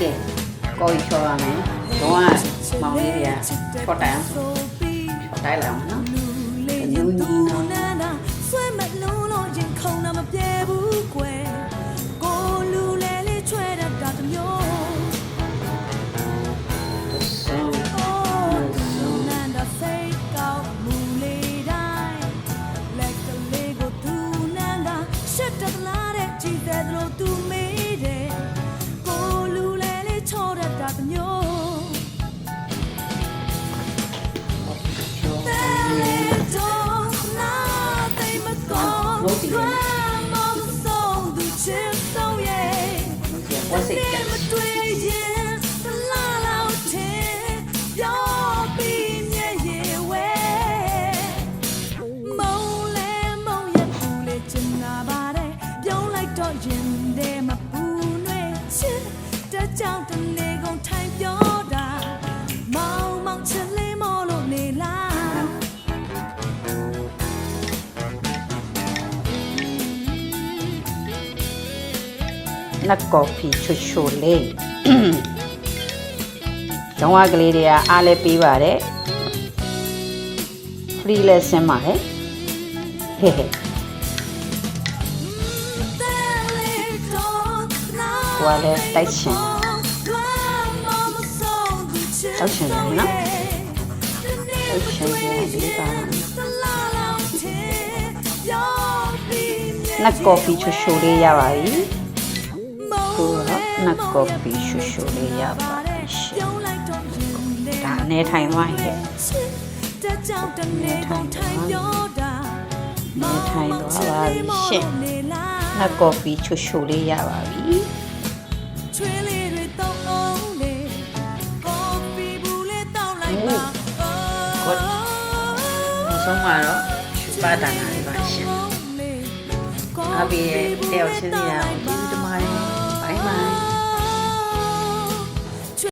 ကဲကော်ရီချောပါမယ်တော့ကမောင်လေးတွေကချော့တိုင်အောင်ချော့တိုင်လာအောင်နော်လူညီနော် မုံရပူလေချင်နာပါတယ်ပြောင်းလိုက်တော့ရင်ထဲမှာပူနွေချစ်တကြောင်တ နက်ကော်ဖီချွတ်ချွတ်လေးကျောင်းဝကလေးတွေကအားလဲပေးပါတယ် free lesson ပါဟဲ့ဟဲ့ဟဲ့ဟိုကလည်းတိုက်ချင်တိုက်ချင်တယ်နော်တိုက်ချင်တယ်ဒီပါနက်ကော်ဖီချွတ်ချွတ်လေးရပါပြီကိုတော့န က်ကော်ဖီချွတ်ချွတ်လေးရပါပြီရှင်ဒါအနေထိုင်သွားရဲ့တကြောင်တနေကုန်ထိုင်ပြောတာနေထိုင်သွားပါပြီရှင်နေလားနက်ကော်ဖီချွတ်ချွတ်လေးရပါပြီချွေးလေးတွေတောင်းအောင်လေကော်ဖီဘူးလေးတောင်းလိုက်ပါ Good. နောက်ဆုံးမှာတော့ပါတနာလေးပါရှင်အဘီရဲ့တယောက်ချင်းစီရအောင်ဒီ